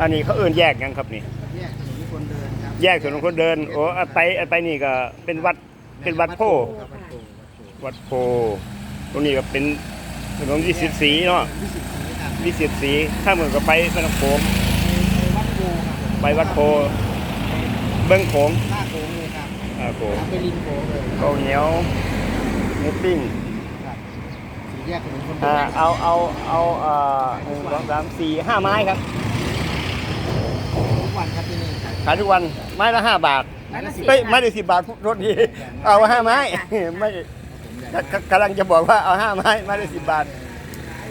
อันนี้เขาเอื่นแยกกันครับนี่ แยกถนนคนเดินครับแยกถนนคนเดิน โอ้อันไปอันไปนี่ก็เป็นวัด เป็นวัดโพ ครับวัดโพวัดโพวัดโพตรงนี้ก็เป็นถนนวิสิตศรีเนาะวิสิตศรีครับวิสิตศรีถ้าเหมือนก็ไปแม่น้ำโขงไปวัดโพครับผมไปวัดโพ เบิ้งโขงหน้าโค้งเลยครับอ่าโขงไปริมโค้งเลยข้าวเหนียวหมูปิ้ง ครับสี่แยกถนนคนเดิอ่าน เอาเอาเอาเอ่อหนึ่งสองสามสี่ห้าไม้ครับ ทุกวันครับที่นี่ครับ ขายทุกวันไม้ละห้าบาทไม้ละสิบเฮ้ยไม้ละสิบบาทรถดีเอาห้าไม้ไม่ผมอยากกกำลังจะบอกว่าเอาห้าไม้ไม้ละสิบบาท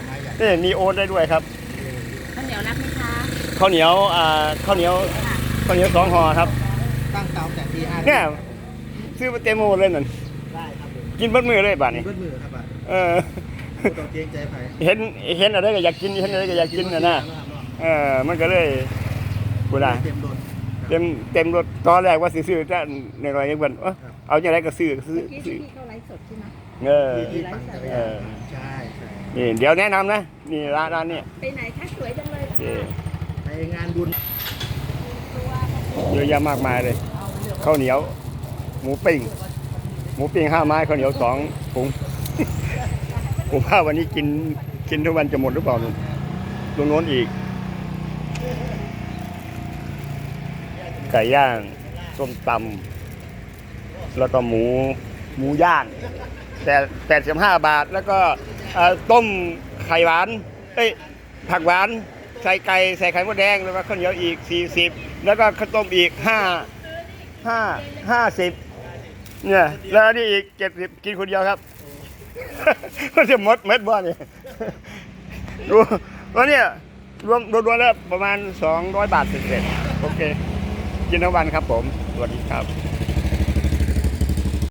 ไม้ใหญ่นี่มีโอนได้ด้วยครับข้าวเหนียวรับไหมคะข้าวเหนียวอ่าข้าวเหนียวข้าวเหนียวสองห่อครับ ตั้งเตาแต่ตีห้าเนี่ยซื้อมาเต็มหมดเลยนั่นได้ครับผมกินเบดมือเลยบาทนี้เบิ้ลมือครับอะเออ ไม่ต้องเกรงใจใครเห็นเห็นอะไรก็อยากกินเห็นอะไรก็อยากกินนะนะเออมันก็เลยกูได้เต็มรถ เต็มเต็มรถตอนแรกว่าสิซื้อจะในรอยยังเบิ่นเอ้อเอาอย่างไรก็ซื้อซื้อเมื่อกี้ซื้อที่เขาไลฟ์สดใช่ไหม เออที่ที่ปั่นจักรยานใช่ใช่นี่เดี๋ยวแนะนำนะนี่ร้านร้านนี้ไปไหนคะสวยจังเลยโอเคไปงานบุญเยอะแยะมากมายเลยข้าวเหนียว หมูปิ้งหมูปิ้งห้าไม้ข้าวเหนียวสองถุง ผมว่าวันนี้กินกินทุกวันจะหมดหรือเปล่าลุงตรงโน้นอีก ไก่ย่าง ส้มตำแล้วก็หมูหมูย่างแต่แปดสิบห้าบาท แล้วก็ต้มไข่หวาน เอ้ย ผักหวาน ใส่ไก่ ใส่ไข่มดแดง แล้วก็ข้าวเหนียวอีกสี่สิบแล้วก็ข้าวต้มอีกห้าห้าห้าสิบเนี่ย แล้วนี่อีกเจ็ดสิบกินคนเดียวครับมันจะหมดเม็ดบ้านี่ดูแล้วเนี่ยรวมรวมแล้วประมาณ200บาทเสร็จโอเค ยินทั้งวันครับผม สวัสดีครับ